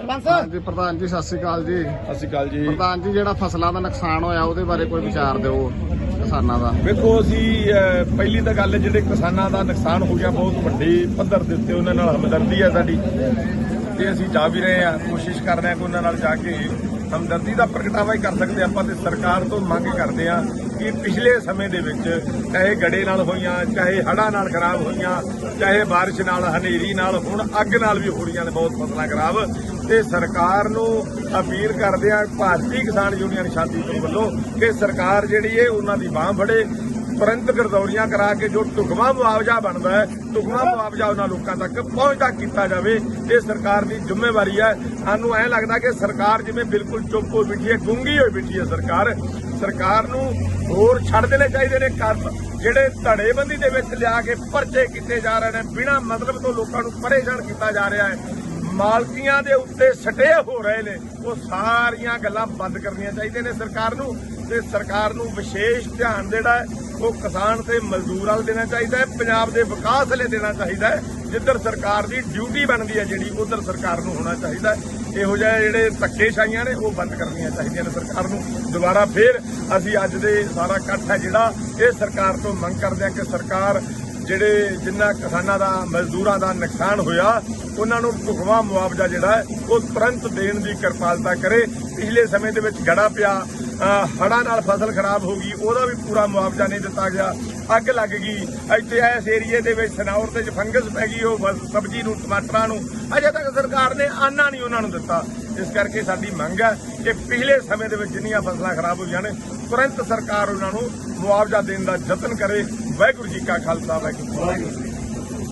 ਸਰਪੰਚ ਹਾਂਜੀ ਪ੍ਰਧਾਨ ਜੀ ਸਤਿ ਸ਼੍ਰੀ ਅਕਾਲ ਜੀ। ਸਤਿ ਸ਼੍ਰੀ ਅਕਾਲ ਜੀ। ਪ੍ਰਧਾਨ ਜੀ ਜਿਹੜਾ ਫਸਲਾਂ ਦਾ ਨੁਕਸਾਨ ਹੋਇਆ ਉਹਦੇ ਬਾਰੇ ਕੋਈ ਵਿਚਾਰ ਦਿਓ ਕਿਸਾਨਾਂ ਦਾ। ਵੇਖੋ ਅਸੀਂ ਅਹ, ਪਹਿਲੀ ਤਾਂ ਗੱਲ ਜਿਹੜੇ ਕਿਸਾਨਾਂ ਦਾ ਨੁਕਸਾਨ ਹੋ ਗਿਆ ਬਹੁਤ ਵੱਡੇ ਪੱਧਰ ਦੇ ਉੱਤੇ ਉਹਨਾਂ ਨਾਲ ਹਮਦਰਦੀ ਹੈ ਸਾਡੀ। ਤੇ ਅਸੀਂ ਜਾ ਵੀ ਰਹੇ ਹਾਂ ਕੋਸ਼ਿਸ਼ ਕਰ ਰਹੇ ਹਾਂ ਕਿ ਉਹਨਾਂ ਨਾਲ ਜਾ ਕੇ ਹਮਦਰਦੀ ਦਾ ਪ੍ਰਗਟਾਵਾ ਹੀ ਕਰ ਸਕਦੇ ਆਪਾਂ ਤੇ ਸਰਕਾਰ ਤੋਂ ਮੰਗ ਕਰਦੇ ਹਾਂ ਕਿ ਪਿਛਲੇ ਸਮੇਂ ਦੇ ਵਿੱਚ ਚਾਹੇ ਗੜੇ ਨਾਲ ਹੋਈਆਂ ਚਾਹੇ ਹੜ੍ਹਾਂ ਨਾਲ ਖਰਾਬ ਹੋਈਆਂ ਚਾਹੇ ਬਾਰਿਸ਼ ਨਾਲ ਹਨੇਰੀ ਨਾਲ ਹੁਣ ਅੱਗ ਨਾਲ ਵੀ ਹੋ ਰਹੀਆਂ ਨੇ ਬਹੁਤ ਫਸਲਾਂ ਖਰਾਬ। ਤੇ ਸਰਕਾਰ ਨੂੰ ਅਪੀਲ ਕਰਦੇ ਆ ਭਾਰਤੀ ਕਿਸਾਨ ਯੂਨੀਅਨ ਸ਼ਾਂਤੀਪੁਰ ਵੱਲੋਂ ਕਿ ਸਰਕਾਰ ਜਿਹੜੀ ਹੈ ਉਹਨਾਂ ਦੀ ਬਾਹ ਫੜੇ। ਤੁਰੰਤ ਗਰਦੌਰੀਆਂ ਕਰਾ ਕੇ ਜੋ ਢੁਕਵਾਂ ਮੁਆਵਜ਼ਾ ਬਣਦਾ ਹੈ, ਢੁਕਵਾਂ ਮੁਆਵਜ਼ਾ ਉਹਨਾਂ ਲੋਕਾਂ ਤੱਕ ਪਹੁੰਚਦਾ ਕੀਤਾ ਜਾਵੇ, ਇਹ ਸਰਕਾਰ ਦੀ ਜ਼ਿੰਮੇਵਾਰੀ ਹੈ। ਸਾਨੂੰ ਐ ਲੱਗਦਾ ਕਿ ਸਰਕਾਰ ਜਿਵੇਂ ਬਿਲਕੁਲ ਚੁੱਪ ਹੋ ਬੈਠੀ ਹੈ, ਗੁੰਗੀ ਹੋਈ ਬੈਠੀ ਹੈ ਸਰਕਾਰ। ਸਰਕਾਰ ਨੂੰ ਹੋਰ ਛੱਡ ਦੇਣੇ ਚਾਹੀਦੇ ਨੇ ਕੰਮ ਜਿਹੜੇ ਧੜੇਬੰਦੀ ਦੇ ਵਿੱਚ ਲਿਆ ਕੇ ਪਰਚੇ ਕੀਤੇ ਜਾ ਰਹੇ ਨੇ, ਬਿਨਾਂ ਮਤਲਬ ਤੋਂ ਲੋਕਾਂ ਨੂੰ ਪਰੇਸ਼ਾਨ ਕੀਤਾ ਜਾ ਰਿਹਾ ਹੈ। ਮਾਲਕੀਆਂ ਦੇ ਉੱਤੇ ਸਟੇ ਹੋ ਰਹੇ ਨੇ, ਉਹ ਸਾਰੀਆਂ ਗੱਲਾਂ ਬੰਦ ਕਰਨੀਆਂ ਚਾਹੀਦੀਆਂ ਨੇ ਸਰਕਾਰ ਨੂੰ। ਤੇ ਸਰਕਾਰ ਨੂੰ ਵਿਸ਼ੇਸ਼ ਧਿਆਨ ਜਿਹੜਾ ਉਹ ਕਿਸਾਨ ਤੇ ਮਜ਼ਦੂਰ ਵੱਲ ਦੇਣਾ ਚਾਹੀਦਾ ਹੈ, ਪੰਜਾਬ ਦੇ ਵਿਕਾਸ ਲਈ ਦੇਣਾ ਚਾਹੀਦਾ ਹੈ। ਜਿੱਧਰ ਸਰਕਾਰ ਦੀ ਡਿਊਟੀ ਬਣਦੀ ਹੈ ਜਿਹੜੀ, ਉਧਰ ਸਰਕਾਰ ਨੂੰ ਹੋਣਾ ਚਾਹੀਦਾ ਇਹੋ ਜਿਹੇ ਜਿਹੜੇ ਧੱਕੇਸ਼ਾਹੀਆਂ ਨੇ, ਉਹ ਬੰਦ ਕਰਨੀਆਂ ਚਾਹੀਦੀਆਂ ਨੇ ਸਰਕਾਰ ਨੂੰ। ਦੁਬਾਰਾ ਫੇਰ ਅਸੀਂ ਅੱਜ ਦੇ ਸਾਰਾ ਇਕੱਠ ਹੈ ਜਿਹੜਾ, ਇਹ ਸਰਕਾਰ ਤੋਂ ਮੰਗ ਕਰਦੇ ਹਾਂ ਕਿ ਸਰਕਾਰ ਜਿਹੜੇ ਜਿੰਨਾ ਕਿਸਾਨਾਂ ਦਾ, ਮਜ਼ਦੂਰਾਂ ਦਾ ਨੁਕਸਾਨ ਹੋਇਆ, ਉਹਨਾਂ ਨੂੰ ਢੁਕਵਾਂ ਮੁਆਵਜ਼ਾ ਜਿਹੜਾ ਉਹ ਤੁਰੰਤ ਦੇਣ ਦੀ ਕਿਰਪਾਲਤਾ ਕਰੇ। ਪਿਛਲੇ ਸਮੇਂ ਦੇ ਵਿੱਚ ਗੜਾ ਪਿਆ ਹੜ੍ਹਾਂ ਨਾਲ ਫਸਲ ਖਰਾਬ ਹੋ ਗਈ, ਉਹਦਾ ਵੀ ਪੂਰਾ ਮੁਆਵਜ਼ਾ ਨਹੀਂ ਦਿੱਤਾ ਗਿਆ। ਅੱਗ ਲੱਗ ਗਈ। ਇੱਥੇ ਇਸ ਏਰੀਏ ਦੇ ਵਿੱਚ ਸਨੌਰ ਤੇ ਫੰਗਸ ਪੈ ਗਈ, ਉਹ ਸਬਜ਼ੀ ਨੂੰ, ਟਮਾਟਰਾਂ ਨੂੰ। ਅਜੇ ਤੱਕ ਸਰਕਾਰ ਨੇ ਆਨਾ ਨਹੀਂ ਉਹਨਾਂ ਨੂੰ ਦਿੱਤਾ। ਇਸ ਕਰਕੇ ਸਾਡੀ ਮੰਗ ਹੈ ਕਿ ਪਿਛਲੇ ਸਮੇਂ ਦੇ ਵਿੱਚ ਜਿੰਨੀਆਂ ਫਸਲਾਂ ਖਰਾਬ ਹੋਈਆਂ ਨੇ ਤੁਰੰਤ ਸਰਕਾਰ ਉਹਨਾਂ ਨੂੰ ਮੁਆਵਜ਼ਾ ਦੇਣ ਦਾ ਯਤਨ ਕਰੇ। ਵਾਹਿਗੁਰੂ ਜੀ ਕਾ ਖਾਲਸਾ, ਵਾਹਿਗੁਰੂ ਜੀ ਕੀ ਫਤਿਹ।